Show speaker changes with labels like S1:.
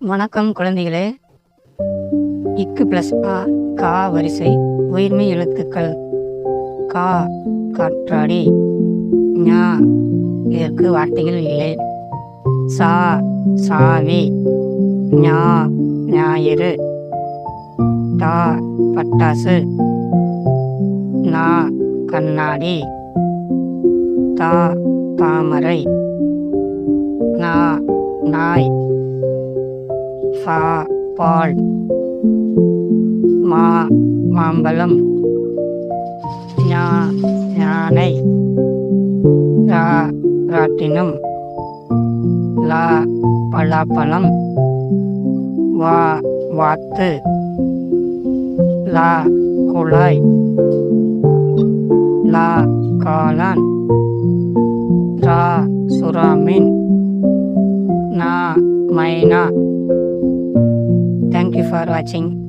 S1: வணக்கம் குழந்தைகளே. இக்கு பிளஸ் ஆ கா வரிசை உயிர்மை எழுத்துக்கள். கா காற்றாடி. ஞா இதற்கு வார்த்தைகள் இல்லை. சா சாவி. ஞா ஞாயிறு. டா பட்டாசு. நா கண்ணாடி. தா தாமரை. நா நாய். சா பால் மா மாம்பழம் ஞா யானை ரா ராட்டினம் லா பலாப்பழம் வா வாத்து லா குழாய் லா காளான் ரா சுறாமீன் நா மைனா for watching.